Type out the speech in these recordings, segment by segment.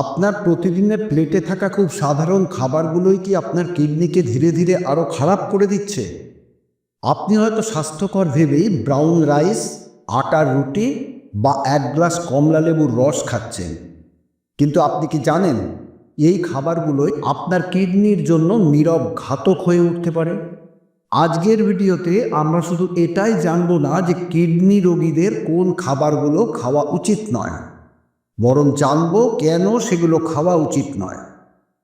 আপনার প্রতিদিনের প্লেটে থাকা খুব সাধারণ খাবারগুলোই কি আপনার কিডনিকে ধীরে ধীরে আরও খারাপ করে দিচ্ছে? আপনি হয়তো স্বাস্থ্যকর ভেবেই ব্রাউন রাইস আটার রুটি বা এক গ্লাস কমলা লেবুর রস খাচ্ছেন। কিন্তু আপনি কি জানেন, এই খাবারগুলোই আপনার কিডনির জন্য নীরব ঘাতক হয়ে উঠতে পারে? আজকের ভিডিওতে আমরা শুধু এটাই জানব না যে কিডনি রোগীদের কোন খাবারগুলো খাওয়া উচিত নয়। বরং জানব কেন সেগুলো খাওয়া উচিত নয়।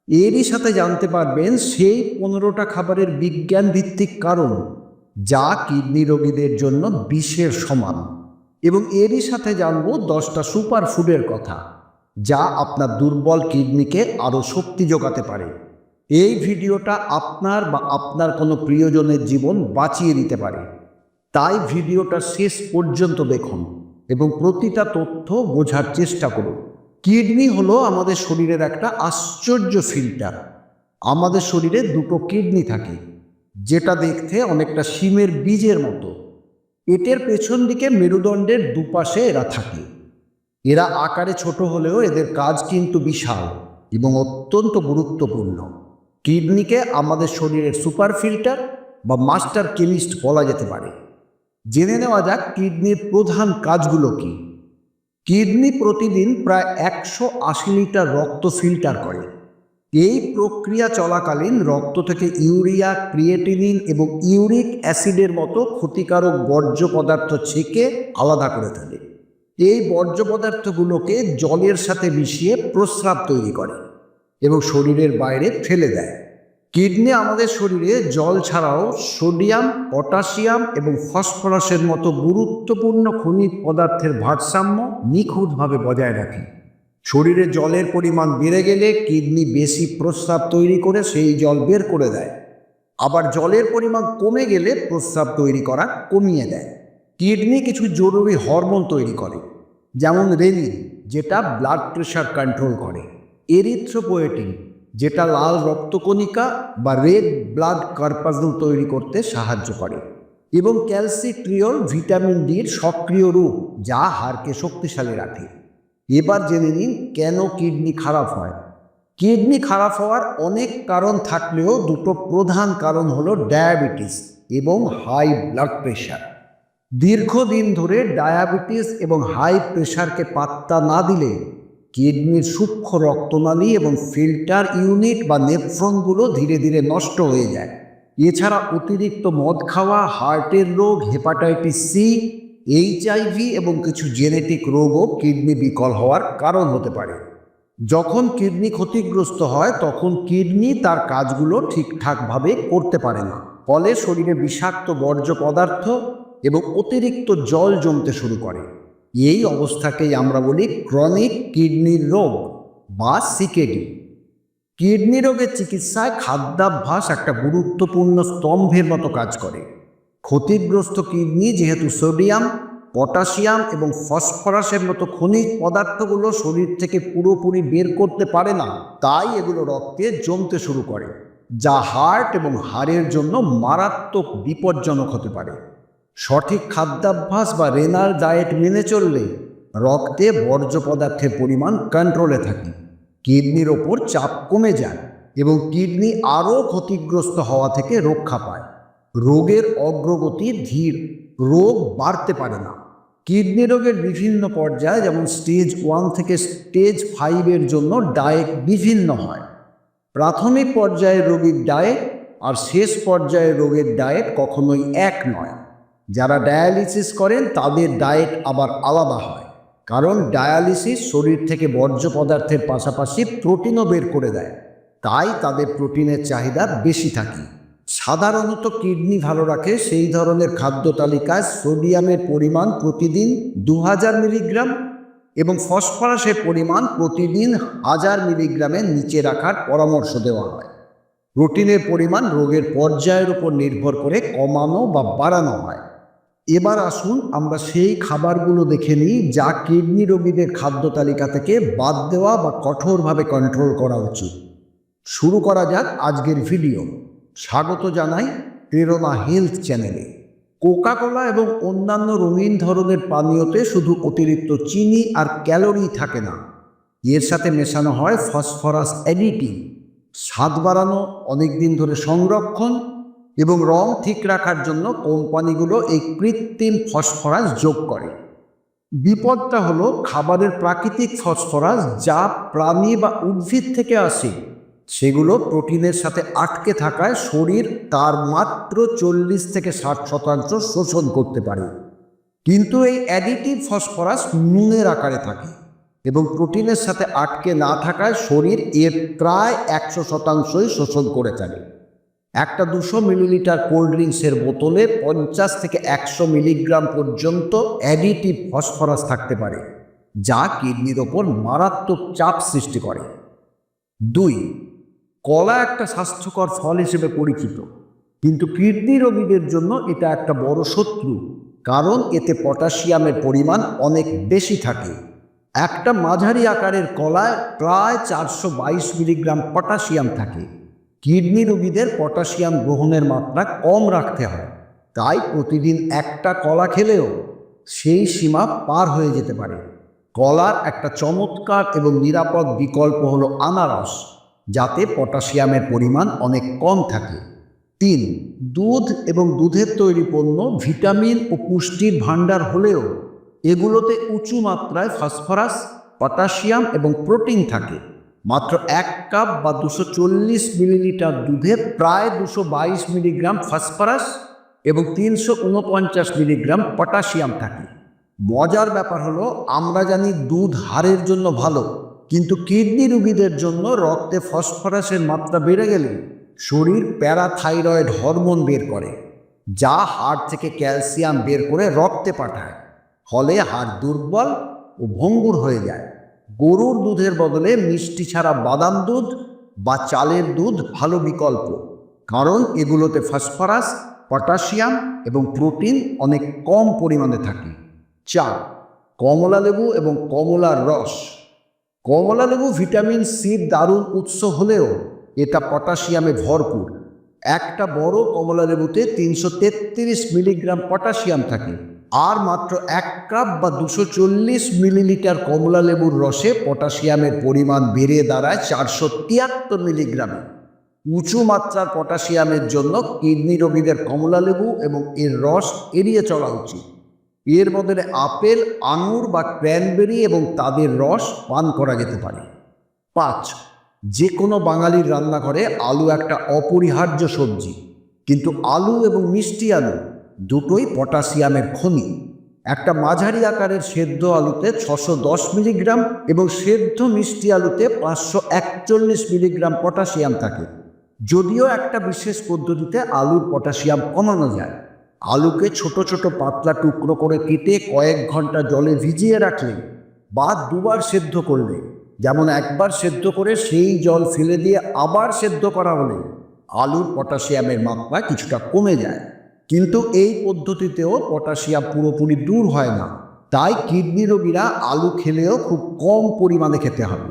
এরই সাথে জানতে পারবেন সেই পনেরোটা খাবারের বিজ্ঞান ভিত্তিক কারণ যা কিডনি রোগীদের জন্য বিষের সমান। এবং এরই সাথে জানব দশটা সুপার ফুডের কথা যা আপনার দুর্বল কিডনিকে আরও শক্তি যোগাতে পারে। এই ভিডিওটা আপনার বা আপনার কোনো প্রিয়জনের জীবন বাঁচিয়ে দিতে পারে। তাই ভিডিওটা শেষ পর্যন্ত দেখুন। এবং প্রতিটা তথ্য বোঝার চেষ্টা করুন। কিডনি হলো আমাদের শরীরের একটা আশ্চর্য ফিল্টার। আমাদের শরীরে দুটো কিডনি থাকে, যেটা দেখতে অনেকটা শিমের বীজের মতো। পেটের পেছন দিকে মেরুদণ্ডের দুপাশে এরা থাকে। এরা আকারে ছোট হলেও এদের কাজ কিন্তু বিশাল এবং অত্যন্ত গুরুত্বপূর্ণ। কিডনিকে আমাদের শরীরের সুপার ফিল্টার বা মাস্টার কেমিস্ট বলা যেতে পারে। জেনে নেওয়া যাক কিডনির প্রধান কাজগুলো কি। কিডনি প্রতিদিন প্রায় একশো আশি লিটার রক্ত ফিল্টার করে। এই প্রক্রিয়া চলাকালীন রক্ত থেকে ইউরিয়া, ক্রিয়েটিনিন এবং ইউরিক অ্যাসিডের মতো ক্ষতিকারক বর্জ্য পদার্থ ছেঁকে আলাদা করে ফেলে। এই বর্জ্য পদার্থগুলোকে জলের সাথে মিশিয়ে প্রস্রাব তৈরি করে এবং শরীরের বাইরে ফেলে দেয়। কিডনি আমাদের শরীরে জল ছাড়াও সোডিয়াম, পটাশিয়াম এবং ফসফরাসের মতো গুরুত্বপূর্ণ খনিজ পদার্থের ভারসাম্য নিখুঁতভাবে বজায় রাখে। শরীরে জলের পরিমাণ বেড়ে গেলে কিডনি বেশি প্রস্রাব তৈরি করে সেই জল বের করে দেয়। আবার জলের পরিমাণ কমে গেলে প্রস্রাব তৈরি করা কমিয়ে দেয়। কিডনি কিছু জরুরি হরমোন তৈরি করে, যেমন রেনিন যেটা ব্লাড প্রেশার কন্ট্রোল করে। এরিথ্রোপোয়েটিন যেটা লাল রক্তকণিকা বা রেড ব্লাড কার্পাসল তৈরি করতে সাহায্য করে। এবং ক্যালসিট্রিয়ল ভিটামিন ডির সক্রিয় রূপ, যা হাড়কে শক্তিশালী রাখে। এবার জেনে নিন, কেন কিডনি খারাপ হয়? কিডনি খারাপ হওয়ার অনেক কারণ থাকলেও দুটো প্রধান কারণ হলো ডায়াবেটিস এবং হাই ব্লাড প্রেশার। দীর্ঘদিন ধরে ডায়াবেটিস এবং হাই প্রেশারকে পাত্তা না দিলে কিডনির সূক্ষ্ম রক্তনালী এবং ফিল্টার ইউনিট বা নেফ্রনগুলো ধীরে ধীরে নষ্ট হয়ে যায়। এছাড়া অতিরিক্ত মদ খাওয়া, হার্টের রোগ, হেপাটাইটিস সি এইচআইভি এবং কিছু জেনেটিক রোগও কিডনি বিকল হওয়ার কারণ হতে পারে। যখন কিডনি ক্ষতিগ্রস্ত হয়, তখন কিডনি তার কাজগুলো ঠিকঠাকভাবে করতে পারে না। ফলে শরীরে বিষাক্ত বর্জ্য পদার্থ এবং অতিরিক্ত জল জমতে শুরু করে। এই অবস্থাকেই আমরা বলি ক্রনিক কিডনির রোগ বা সিকেডি কিডনি রোগের চিকিৎসায় খাদ্যাভ্যাস একটা গুরুত্বপূর্ণ স্তম্ভের মতো কাজ করে। ক্ষতিগ্রস্ত কিডনি যেহেতু সোডিয়াম পটাশিয়াম এবং ফসফরাসের মতো খনিজ পদার্থগুলো শরীর থেকে পুরোপুরি বের করতে পারে না, তাই এগুলো রক্তে জমতে শুরু করে, যা হার্ট এবং হাড়ের জন্য মারাত্মক বিপজ্জনক হতে পারে। সঠিক খাদ্যাভ্যাস বা রেনাল ডায়েট মেনে চললে রক্তে বর্জ্য পদার্থের পরিমাণ কন্ট্রোলে থাকে। কিডনির ওপর চাপ কমে যায় এবং কিডনি আরও ক্ষতিগ্রস্ত হওয়া থেকে রক্ষা পায়। রোগের অগ্রগতি ধীর, রোগ বাড়তে পারে না। কিডনি রোগের বিভিন্ন পর্যায়ে যেমন স্টেজ ওয়ান থেকে স্টেজ ফাইভের জন্য ডায়েট বিভিন্ন হয়। প্রাথমিক পর্যায়ে রোগীর ডায়েট আর শেষ পর্যায়ে রোগের ডায়েট কখনোই এক নয়। যারা ডায়ালিসিস করেন, তাদের ডায়েট আবার আলাদা হয়। কারণ ডায়ালিসিস শরীর থেকে বর্জ্য পদার্থের পাশাপাশি প্রোটিনও বের করে দেয়। তাই তাদের প্রোটিনের চাহিদা বেশি থাকে। সাধারণত কিডনি ভালো রাখে, সেই ধরনের খাদ্য তালিকায় সোডিয়ামের পরিমাণ প্রতিদিন দু হাজার মিলিগ্রাম এবং ফসফরাসের পরিমাণ প্রতিদিন হাজার মিলিগ্রামের নিচে রাখার পরামর্শ দেওয়া হয়। প্রোটিনের পরিমাণ রোগের পর্যায়ের উপর নির্ভর করে কমানো বা বাড়ানো হয়। এবার আসুন আমরা সেই খাবারগুলো দেখে নিই যা কিডনি রোগীদের খাদ্য তালিকা থেকে বাদ দেওয়া বা কঠোরভাবে কন্ট্রোল করা উচিত। শুরু করা যাক আজকের ভিডিও স্বাগত জানাই প্রেরণা হেলথ চ্যানেলে কোকা কোলা এবং অন্যান্য রঙিন ধরনের পানীয়তে শুধু অতিরিক্ত চিনি আর ক্যালোরি থাকে না। এর সাথে মেশানো হয় ফসফরাস অ্যাডিটিভ স্বাদ বাড়ানো অনেক দিন ধরে সংরক্ষণ এবং রং ঠিক রাখার জন্য কোম্পানিগুলো এই কৃত্রিম ফসফরাস যোগ করে। বিপদটা হলো খাবারের প্রাকৃতিক ফসফরাস যা প্রাণী বা উদ্ভিদ থেকে আসে, সেগুলো প্রোটিনের সাথে আটকে থাকায় শরীর তার মাত্র চল্লিশ থেকে ষাট শতাংশ শোষণ করতে পারে। কিন্তু এই অ্যাডিটিভ ফসফরাস নুনের আকারে থাকে এবং প্রোটিনের সাথে আটকে না থাকায় শরীর এর প্রায় একশো শতাংশই শোষণ করে থাকে একটা দুশো মিলিলিটার কোল্ড ড্রিঙ্কসের বোতলে পঞ্চাশ থেকে একশো মিলিগ্রাম পর্যন্ত অ্যাডিটিভ ফসফরাস থাকতে পারে, যা কিডনির ওপর মারাত্মক চাপ সৃষ্টি করে। দুই, কলা একটা স্বাস্থ্যকর ফল হিসেবে পরিচিত, কিন্তু কিডনি রোগীদের জন্য এটা একটা বড় শত্রু, কারণ এতে পটাশিয়ামের পরিমাণ অনেক বেশি থাকে। একটা মাঝারি আকারের কলায় প্রায় চারশো বাইশ মিলিগ্রাম পটাশিয়াম থাকে। কিডনি রোগীদের পটাশিয়াম গ্রহণের মাত্রা কম রাখতে হয়। তাই প্রতিদিন একটা কলা খেলেও সেই সীমা পার হয়ে যেতে পারে। কলার একটা চমৎকার এবং নিরাপদ বিকল্প হলো আনারস, যাতে পটাশিয়ামের পরিমাণ অনেক কম থাকে। তিন, দুধ এবং দুধের তৈরি পণ্য ভিটামিন ও পুষ্টির ভাণ্ডার হলেও এগুলোতে উঁচু মাত্রায় ফসফরাস, পটাশিয়াম এবং প্রোটিন থাকে। মাত্র এক কাপ বা দুশো চল্লিশ মিলিলিটার দুধে প্রায় দুশো বাইশ মিলিগ্রাম ফসফরাস এবং তিনশো উনপঞ্চাশ মিলিগ্রাম পটাশিয়াম থাকে। মজার ব্যাপার হলো, আমরা জানি দুধ হাড়ের জন্য ভালো, কিন্তু কিডনি রোগীদের জন্য রক্তে ফসফরাসের মাত্রা বেড়ে গেলে শরীর প্যারাথাইরয়েড হরমোন বের করে, যা হাড় থেকে ক্যালসিয়াম বের করে রক্তে পাঠায়। ফলে হাড় দুর্বল ও ভঙ্গুর হয়ে যায়। গরুর দুধের বদলে মিষ্টি ছাড়া বাদাম দুধ বা চালের দুধ ভালো বিকল্প। কারণ এগুলোতে ফসফরাস, পটাশিয়াম এবং প্রোটিন অনেক কম পরিমাণে থাকে। চা কমলা লেবু এবং কমলার রস। কমলা লেবু ভিটামিন সির দারুণ উৎস হলেও এটা পটাশিয়ামে ভরপুর। একটা বড় কমলা লেবুতে তিনশো তেত্রিশ মিলিগ্রাম পটাশিয়াম থাকে। আর মাত্র এক কাপ বা দুশো চল্লিশ মিলিলিটার কমলা লেবুর রসে পটাশিয়ামের পরিমাণ বেড়ে দাঁড়ায় চারশো তিয়াত্তর মিলিগ্রামে। উঁচু মাত্রার পটাশিয়ামের জন্য কিডনি রোগীদের কমলা লেবু এবং এর রস এড়িয়ে চলা উচিত। এর বদলে আপেল, আঙুর বা ক্র্যানবেরি এবং তাদের রস পান করা যেতে পারে। পাঁচ যে কোনো বাঙালির রান্নাঘরে আলু একটা অপরিহার্য সবজি। কিন্তু আলু এবং মিষ্টি আলু দুটোই পটাশিয়ামের খনি। একটা মাঝারি আকারের সেদ্ধ আলুতে ছশো দশ মিলিগ্রাম এবং সেদ্ধ মিষ্টি আলুতে পাঁচশো একচল্লিশ মিলিগ্রাম পটাশিয়াম থাকে। যদিও একটা বিশেষ পদ্ধতিতে আলুর পটাশিয়াম কমানো যায়। আলুকে ছোট ছোট পাতলা টুকরো করে কেটে কয়েক ঘণ্টা জলে ভিজিয়ে রাখলে বা দুবার সেদ্ধ করলে, যেমন একবার সেদ্ধ করে সেই জল ফেলে দিয়ে আবার সেদ্ধ করা হলে আলুর পটাশিয়ামের মাত্রা কিছুটা কমে যায়। কিন্তু এই পদ্ধতিতেও পটাশিয়াম পুরোপুরি দূর হয় না। তাই কিডনি রোগীরা আলু খেলেও খুব কম পরিমাণে খেতে হবে।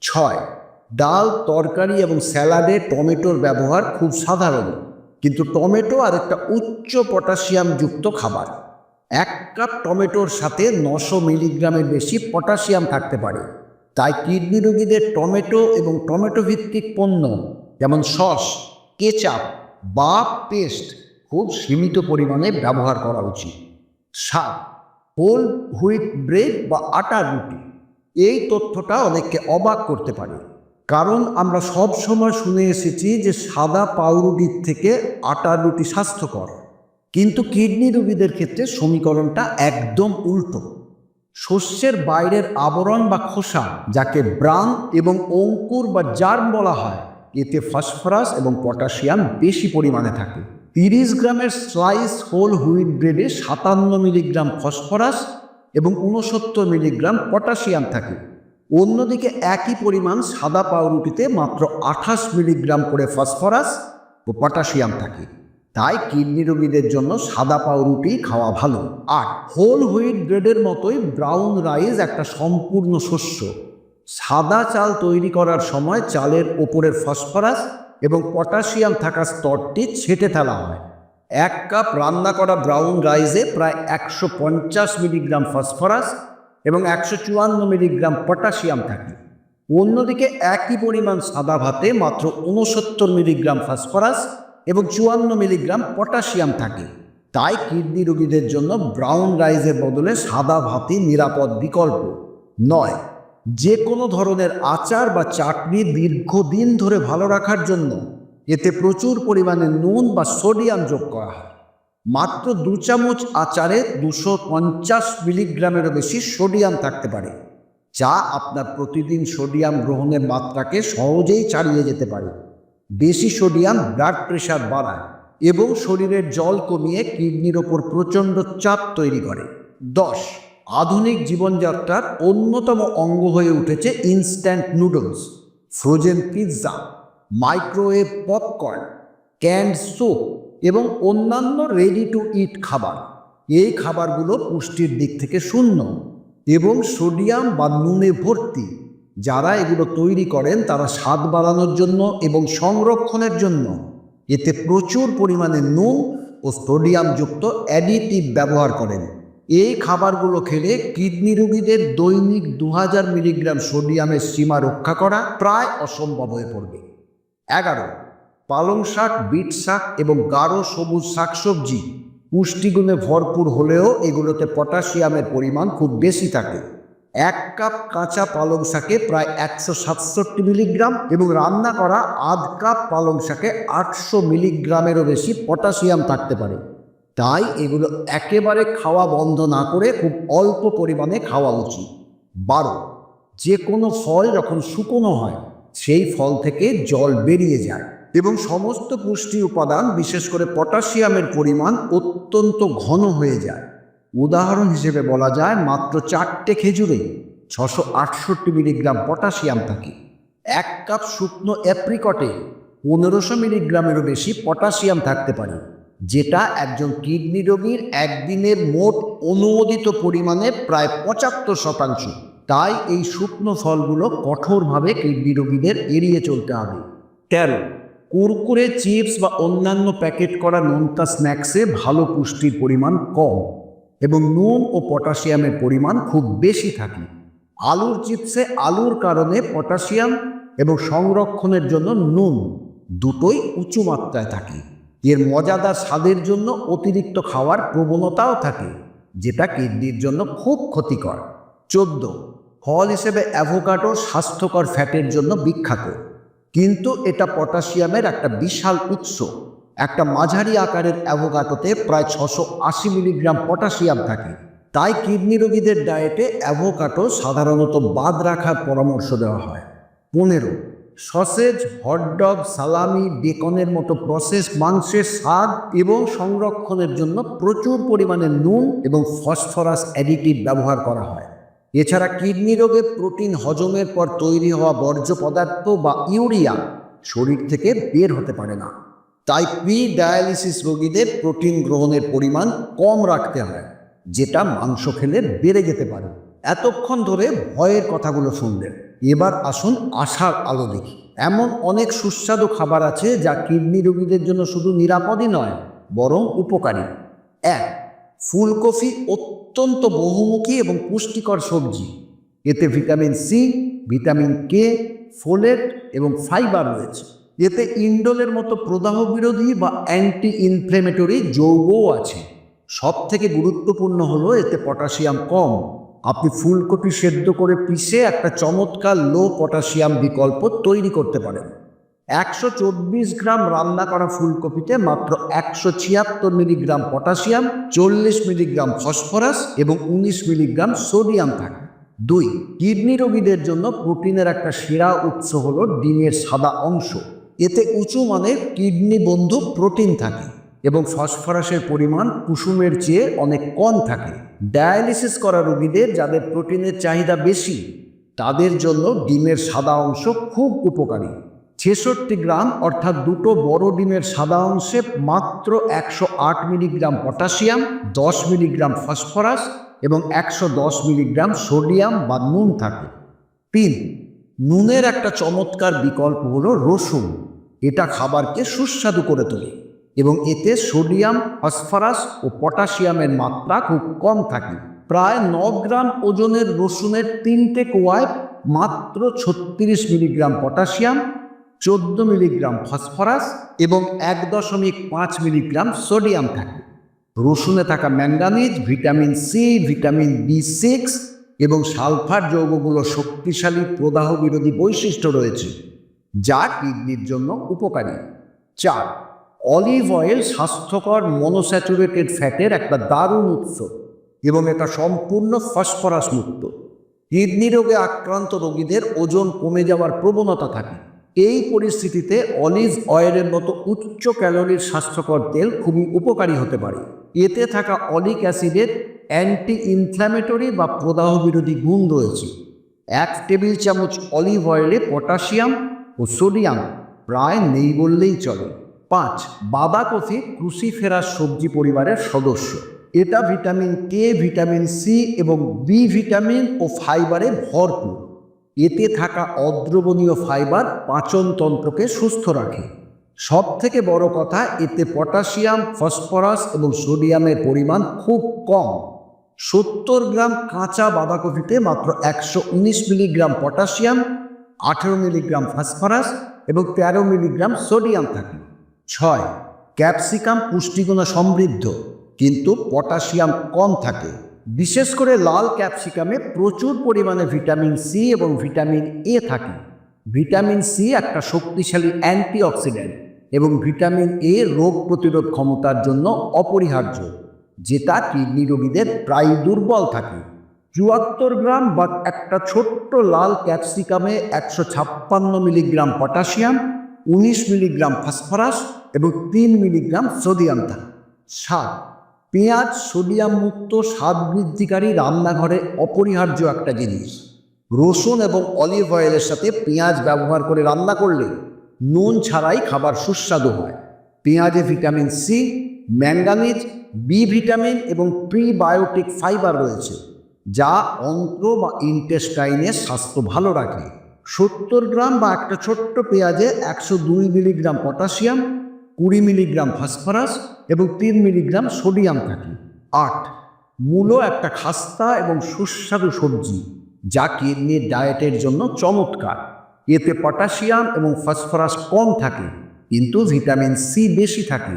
ছয়, ডাল, তরকারি এবং স্যালাডে টমেটোর ব্যবহার খুব সাধারণ। কিন্তু টমেটো আর একটা উচ্চ পটাশিয়ামযুক্ত খাবার। এক কাপ টমেটোর সাথে নশো মিলিগ্রামের বেশি পটাশিয়াম থাকতে পারে। তাই কিডনি রোগীদের টমেটো এবং টমেটো ভিত্তিক পণ্য যেমন সস, কেচাপ বা পেস্ট খুব সীমিত পরিমাণে ব্যবহার করা উচিত। সাত, হোল হুইট ব্রেড বা আটার রুটি। এই তথ্যটা অনেককে অবাক করতে পারে। কারণ আমরা সব সময় শুনে এসেছি যে সাদা পাউরুটির থেকে আটার রুটি স্বাস্থ্যকর। কিন্তু কিডনি রোগীদের ক্ষেত্রে সমীকরণটা একদম উল্টো। শস্যের বাইরের আবরণ বা খোসা, যাকে ব্রান এবং অঙ্কুর বা জার্ম বলা হয়, এতে ফসফরাস এবং পটাশিয়াম বেশি পরিমাণে থাকে। তিরিশ গ্রামের স্লাইস হোল হুইট ব্রেডে সাতান্ন মিলিগ্রাম ফসফরাস এবং উনসত্তর মিলিগ্রাম পটাশিয়াম থাকে। অন্যদিকে একই পরিমাণ সাদা পাউরুটিতে মাত্র আঠাশ মিলিগ্রাম করে ফসফরাস ও পটাশিয়াম থাকে। তাই কিডনি রোগীদের জন্য সাদা পাউরুটি খাওয়া ভালো। আর হোল হুইট ব্রেডের মতোই ব্রাউন রাইস একটা সম্পূর্ণ শস্য। সাদা চাল তৈরি করার সময় চালের ওপরের ফসফরাস এবং পটাশিয়াম থাকা স্তরটি ছেটে ফেলা হয়। এক কাপ রান্না করা ব্রাউন রাইসে প্রায় একশো পঞ্চাশ মিলিগ্রাম ফসফরাস এবং একশো চুয়ান্ন মিলিগ্রাম পটাশিয়াম থাকে। অন্যদিকে একই পরিমাণ সাদা ভাতে মাত্র উনসত্তর মিলিগ্রাম ফসফরাস এবং চুয়ান্ন মিলিগ্রাম পটাশিয়াম থাকে। তাই কিডনি রোগীদের জন্য ব্রাউন রাইসের বদলে সাদা ভাতই নিরাপদ বিকল্প। নয় যে কোনো ধরনের আচার বা চাটনি দীর্ঘদিন ধরে ভালো রাখার জন্য এতে প্রচুর পরিমাণে নুন বা সোডিয়াম যোগ করা হয়। মাত্র দু চামচ আচারে দুশো পঞ্চাশ মিলিগ্রামেরও বেশি সোডিয়াম থাকতে পারে, যা আপনার প্রতিদিন সোডিয়াম গ্রহণের মাত্রাকে সহজেই চালিয়ে যেতে পারে। বেশি সোডিয়াম ব্লাড প্রেশার বাড়ায় এবং শরীরের জল কমিয়ে কিডনির ওপর প্রচণ্ড চাপ তৈরি করে। দশ আধুনিক জীবনযাত্রার অন্যতম অঙ্গ হয়ে উঠেছে instant noodles frozen pizza microwave popcorn canned soup এবং অন্যান্য রেডি টু ইট খাবার। এই খাবারগুলো পুষ্টির দিক থেকে শূন্য এবং সোডিয়াম বা নুনে ভর্তি। যারা এগুলো তৈরি করেন, তারা স্বাদ বাড়ানোর জন্য এবং সংরক্ষণের জন্য। এতে প্রচুর পরিমাণে নুন ও সোডিয়ামযুক্ত অ্যাডিটিভ ব্যবহার করেন। এই খাবারগুলো খেলে কিডনি রোগীদের দৈনিক দু হাজার মিলিগ্রাম সোডিয়ামের সীমা রক্ষা করা প্রায় অসম্ভব হয়ে পড়বে। এগারো, পালং শাক, বিট শাক এবং গাঢ় সবুজ শাকসবজি পুষ্টিগুণে ভরপুর হলেও এগুলোতে পটাশিয়ামের পরিমাণ খুব বেশি থাকে। এক কাপ কাঁচা পালং শাকে প্রায় একশো সাতষট্টি মিলিগ্রাম এবং রান্না করা আধ কাপ পালং শাকে আটশো মিলিগ্রামেরও বেশি পটাশিয়াম থাকতে পারে। তাই এগুলো একেবারে খাওয়া বন্ধ না করে খুব অল্প পরিমাণে খাওয়া উচিত। বারো, যে কোনো ফল যখন শুকনো হয়, সেই ফল থেকে জল বেরিয়ে যায় এবং সমস্ত পুষ্টি উপাদান, বিশেষ করে পটাশিয়ামের পরিমাণ অত্যন্ত ঘন হয়ে যায়। উদাহরণ হিসেবে বলা যায় মাত্র চারটে খেজুরে, ছশো আটষট্টি মিলিগ্রাম পটাশিয়াম থাকে, এক কাপ শুকনো অ্যাপ্রিকটে পনেরোশো মিলিগ্রামেরও বেশি পটাশিয়াম থাকতে পারে। যেটা একজন কিডনি রোগীর একদিনের মোট অনুমোদিত পরিমাণে প্রায় পঁচাত্তর শতাংশ। তাই এই শুকনো ফলগুলো কঠোরভাবে কিডনি রোগীদের এড়িয়ে চলতে হবে। তেরো, কুরকুরে, চিপস বা অন্যান্য প্যাকেট করা নোনতা স্ন্যাক্সে ভালো পুষ্টির পরিমাণ কম এবং নুন ও পটাশিয়ামের পরিমাণ খুব বেশি থাকে। আলুর চিপসে আলুর কারণে পটাশিয়াম এবং সংরক্ষণের জন্য নুন দুটোই উঁচু মাত্রায় থাকে। এর মজাদার স্বাদের জন্য অতিরিক্ত খাওয়ার প্রবণতাও থাকে, যেটা কিডনির জন্য খুব ক্ষতিকর। চোদ্দ, ফল হিসেবে অ্যাভোকাডো স্বাস্থ্যকর ফ্যাটের জন্য বিখ্যাত। কিন্তু এটা পটাশিয়ামের একটা বিশাল উৎস। একটা মাঝারি আকারের অ্যাভোকাটোতে প্রায় ছশো আশি মিলিগ্রাম পটাশিয়াম থাকে। তাই কিডনি রোগীদের ডায়েটে অ্যাভোকাটো সাধারণত বাদ রাখার পরামর্শ দেওয়া হয়। পনেরো সসেজ হটডগ সালামি বেকনের মতো প্রসেস মাংসের স্বাদ এবং সংরক্ষণের জন্য প্রচুর পরিমাণে নুন এবং ফসফরাস অ্যাডিটিভ ব্যবহার করা হয়। এছাড়া কিডনি রোগে প্রোটিন হজমের পর তৈরি হওয়া বর্জ্য পদার্থ বা ইউরিয়া শরীর থেকে বের হতে পারে না। তাই প্রি ডায়ালিসিস রোগীদের প্রোটিন গ্রহণের পরিমাণ কম রাখতে হয়, যেটা মাংস খেলে বেড়ে যেতে পারে। এতক্ষণ ধরে ভয়ের কথাগুলো শুনলেন। এবার আসুন আশার আলো দেখি। এমন অনেক সুস্বাদু খাবার আছে যা কিডনি রোগীদের জন্য শুধু নিরাপদই নয়, বরং উপকারী। এক, ফুলকপি অত্যন্ত বহুমুখী এবং পুষ্টিকর সবজি। এতে vitamin C, vitamin K, folate এবং ফাইবার রয়েছে। এতে ইন্ডোলের মতো প্রদাহ বিরোধী বা অ্যান্টি ইনফ্লেমেটরি যৌগও আছে। সব থেকে গুরুত্বপূর্ণ হলো এতে পটাশিয়াম কম। আপনি ফুলকপি সেদ্ধ করে পিষে একটা চমৎকার লো পটাশিয়াম বিকল্প তৈরি করতে পারেন। একশো চব্বিশ গ্রাম রান্না করা ফুলকপিতে মাত্র একশো ছিয়াত্তর মিলিগ্রাম পটাশিয়াম, চল্লিশ মিলিগ্রাম ফসফরাস এবং উনিশ মিলিগ্রাম সোডিয়াম থাকে। দুই, কিডনি রোগীদের জন্য প্রোটিনের একটা সেরা উৎস হলো ডিমের সাদা অংশ। এতে উঁচু মানের কিডনি বন্ধু প্রোটিন থাকে এবং ফসফরাসের পরিমাণ কুসুমের চেয়ে অনেক কম থাকে। ডায়ালিসিস করা রোগীদের যাদের প্রোটিনের চাহিদা বেশি, তাদের জন্য ডিমের সাদা অংশ খুব উপকারী। ছেষট্টি গ্রাম অর্থাৎ দুটো বড় ডিমের সাদা অংশে মাত্র একশো আট মিলিগ্রাম পটাশিয়াম, দশ মিলিগ্রাম ফসফরাস এবং একশো দশ মিলিগ্রাম সোডিয়াম বা নুন থাকে। তিন, নুনের একটা চমৎকার বিকল্প হলো রসুন। এটা খাবারকে সুস্বাদু করে তোলে। এবং এতে সোডিয়াম, ফসফরাস ও পটাশিয়ামের মাত্রা খুব কম থাকে। প্রায় ন গ্রাম ওজনের রসুনের তিনটে কোয়ায় মাত্র ছত্রিশ মিলিগ্রাম পটাশিয়াম, চোদ্দ মিলিগ্রাম ফসফরাস এবং এক দশমিক পাঁচ মিলিগ্রাম সোডিয়াম থাকে। রসুনে থাকা manganese vitamin C, vitamin B six এবং সালফার যৌগগুলো শক্তিশালী প্রদাহ বিরোধী বৈশিষ্ট্য রয়েছে, যা কিডনির জন্য উপকারী। চার অলিভ অয়েল স্বাস্থ্যকর মনোস্যাচুরেটেড ফ্যাটের একটা দারুণ উৎস এবং এটা সম্পূর্ণ ফসফরাস মুক্ত। কিডনি রোগে আক্রান্ত রোগীদের ওজন কমে যাওয়ার প্রবণতা থাকে। এই পরিস্থিতিতে অলিভ অয়েলের মতো উচ্চ ক্যালোরির স্বাস্থ্যকর তেল খুবই উপকারী হতে পারে। এতে থাকা অলিক অ্যাসিডের অ্যান্টি ইনফ্ল্যামেটরি বা প্রদাহ বিরোধী গুণ রয়েছে। এক টেবিল চামচ অলিভ অয়েলে পটাশিয়াম ও সোডিয়াম প্রায় নেই বললেই চলে। পাঁচ, বাঁধাকপি ক্রুসিফেরাস সবজি পরিবারের সদস্য। এটা ভিটামিন কে ভিটামিন সি এবং বি ভিটামিন ও ফাইবারে ভরপুর। এতে থাকা অদ্রবণীয় ফাইবার পাচনতন্ত্রকে সুস্থ রাখে। সব থেকে বড় কথা, এতে পটাশিয়াম, ফসফরাস এবং সোডিয়ামের পরিমাণ খুব কম। সত্তর গ্রাম কাঁচা বাঁধাকপিতে মাত্র একশো উনিশ মিলিগ্রাম পটাশিয়াম, আঠেরো মিলিগ্রাম ফসফরাস এবং তেরো মিলিগ্রাম সোডিয়াম থাকে। ছয়, ক্যাপসিকাম পুষ্টিগুণ সমৃদ্ধ, কিন্তু পটাশিয়াম কম থাকে। বিশেষ করে লাল ক্যাপসিকামে প্রচুর পরিমাণে ভিটামিন সি এবং ভিটামিন এ থাকে। ভিটামিন সি একটা শক্তিশালী অ্যান্টিঅক্সিডেন্ট এবং ভিটামিন এ রোগ প্রতিরোধ ক্ষমতার জন্য অপরিহার্য, যেটা কিডনি রোগীদের প্রায় দুর্বল থাকে। চুয়াত্তর গ্রাম বা একটা ছোট্ট লাল ক্যাপসিকামে একশো ছাপ্পান্ন মিলিগ্রাম পটাশিয়াম, উনিশ মিলিগ্রাম ফসফরাস এবং তিন মিলিগ্রাম সোডিয়াম থাকে সাত পেঁয়াজ সোডিয়াম মুক্ত, স্বাদ বৃদ্ধিকারী রান্নাঘরে অপরিহার্য একটা জিনিস। রসুন এবং অলিভ অয়েলের সাথে পেঁয়াজ ব্যবহার করে রান্না করলে নুন ছাড়াই খাবার সুস্বাদু হয়। পেঁয়াজে vitamin C, manganese, B vitamin এবং প্রিবায়োটিক ফাইবার রয়েছে, যা অন্ত্র বা ইন্টেস্টাইনের স্বাস্থ্য ভালো রাখে। সত্তর গ্রাম বা একটা ছোট্ট পেঁয়াজে একশো দুই মিলিগ্রাম পটাশিয়াম কুড়ি মিলিগ্রাম ফসফরাস এবং তিন মিলিগ্রাম সোডিয়াম থাকে। আট, মূলো একটা খাস্তা এবং সুস্বাদু সবজি, যা কিডনির ডায়েটের জন্য চমৎকার। এতে পটাশিয়াম এবং ফসফরাস কম থাকে, কিন্তু ভিটামিন সি বেশি থাকে।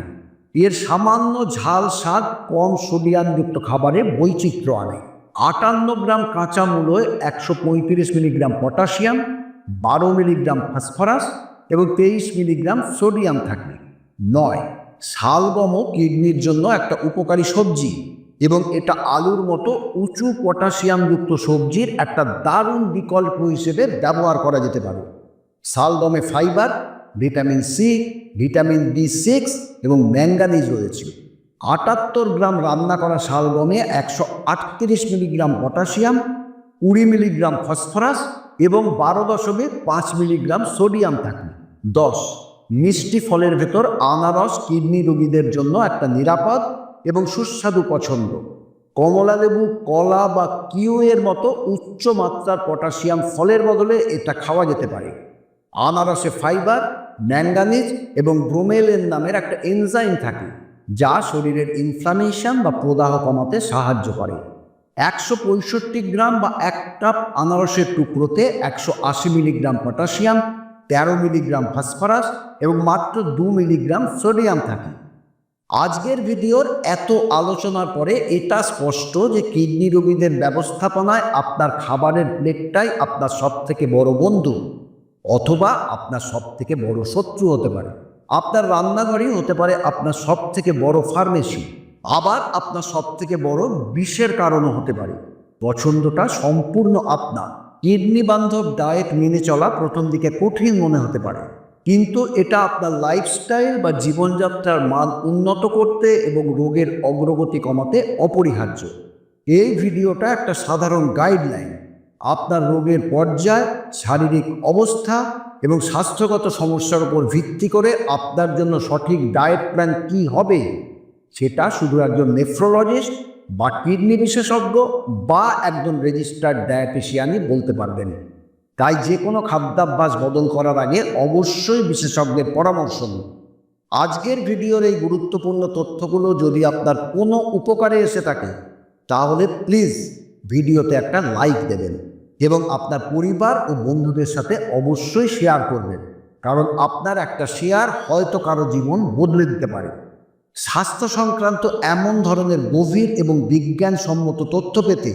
এর সামান্য ঝাল স্বাদ কম সোডিয়ামযুক্ত খাবারে বৈচিত্র্য আনে। আটান্ন গ্রাম কাঁচা মূলোয় একশো পঁয়ত্রিশ মিলিগ্রাম পটাশিয়াম, বারো মিলিগ্রাম ফসফরাস এবং তেইশ মিলিগ্রাম সোডিয়াম থাকে। নয় শালগমও কিডনির জন্য একটা উপকারী সবজি এবং এটা আলুর মতো উঁচু পটাশিয়ামযুক্ত সবজির একটা দারুণ বিকল্প হিসেবে ব্যবহার করা যেতে পারে। শালগমে fibre, vitamin C, vitamin B six এবং ম্যাঙ্গানিজ রয়েছে। আটাত্তর গ্রাম রান্না করা শালগমে একশো আটত্রিশ মিলিগ্রাম পটাশিয়াম, কুড়ি মিলিগ্রাম ফসফরাস এবং বারো দশমিক পাঁচ মিলিগ্রাম সোডিয়াম থাকে দশ মিষ্টি ফলের ভেতর আনারস কিডনি রোগীদের জন্য একটা নিরাপদ এবং সুস্বাদু পছন্দ। কমলা লেবু, কলা বা কিউ এর মতো উচ্চ মাত্রার পটাশিয়াম ফলের বদলে এটা খাওয়া যেতে পারে। আনারসে ফাইবার, ম্যাঙ্গানিজ এবং ব্রোমেলেন নামের একটা এনজাইম থাকে, যা শরীরের ইনফ্লামেশন বা প্রদাহ কমাতে সাহায্য করে। একশো পঁয়ষট্টি গ্রাম বা এক কাপ আনারসের টুকরোতে একশো আশি মিলিগ্রাম পটাশিয়াম তেরো মিলিগ্রাম ফসফরাস এবং মাত্র দু মিলিগ্রাম সোডিয়াম থাকে। আজকের ভিডিওর এত আলোচনার পরে এটা স্পষ্ট যে কিডনি রোগীদের ব্যবস্থাপনায় আপনার খাবারের প্লেটটাই আপনার সব থেকে বড় বন্ধু অথবা আপনার সব থেকে বড় শত্রু হতে পারে। আপনার রান্নাঘরই হতে পারে আপনার সব থেকে বড় ফার্মেসি। আবার আপনার সব থেকে বড় বিষের কারণও হতে পারে। পছন্দটা সম্পূর্ণ আপনার। কিডনি বান্ধব ডায়েট মেনে চলা প্রথম দিকে কঠিন মনে হতে পারে। কিন্তু এটা আপনার লাইফস্টাইল বা জীবনযাত্রার মান উন্নত করতে এবং রোগের অগ্রগতি কমাতে অপরিহার্য। এই ভিডিওটা একটা সাধারণ গাইডলাইন আপনার রোগের পর্যায়, শারীরিক অবস্থা এবং স্বাস্থ্যগত সমস্যার উপর ভিত্তি করে আপনার জন্য সঠিক ডায়েট প্ল্যান কী হবে, সেটা শুধু একজন নেফ্রোলজিস্ট বা কিডনি বিশেষজ্ঞ বা একজন রেজিস্টার্ড ডায়েটিশিয়ানই বলতে পারবেন। তাই যে কোনো খাদ্যাভ্যাস বদল করার আগে অবশ্যই বিশেষজ্ঞের পরামর্শ নিন। আজকের ভিডিওর এই গুরুত্বপূর্ণ তথ্যগুলো যদি আপনার কোনো উপকারে এসে থাকে, তাহলে প্লিজ ভিডিওতে একটা লাইক দেবেন এবং আপনার পরিবার ও বন্ধুদের সাথে অবশ্যই শেয়ার করবেন। কারণ আপনার একটা শেয়ার হয়তো কারও জীবন বদলে দিতে পারে। স্বাস্থ্য সংক্রান্ত এমন ধরনের গভীর এবং বিজ্ঞানসম্মত তথ্য পেতে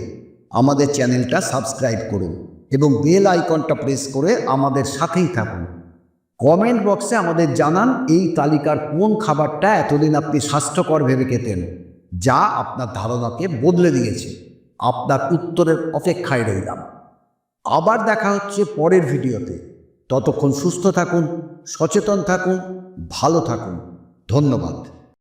আমাদের চ্যানেলটা সাবস্ক্রাইব করুন এবং বেল আইকনটা প্রেস করে আমাদের সাথেই থাকুন। কমেন্ট বক্সে আমাদের জানান এই তালিকার কোন খাবারটা এতদিন আপনি স্বাস্থ্যকর ভেবে খেতেন, যা আপনার ধারণাকে বদলে দিয়েছে। আপনার উত্তরের অপেক্ষায় রইলাম। আবার দেখা হচ্ছে পরের ভিডিওতে। ততক্ষণ সুস্থ থাকুন, সচেতন থাকুন, ভালো থাকুন। ধন্যবাদ।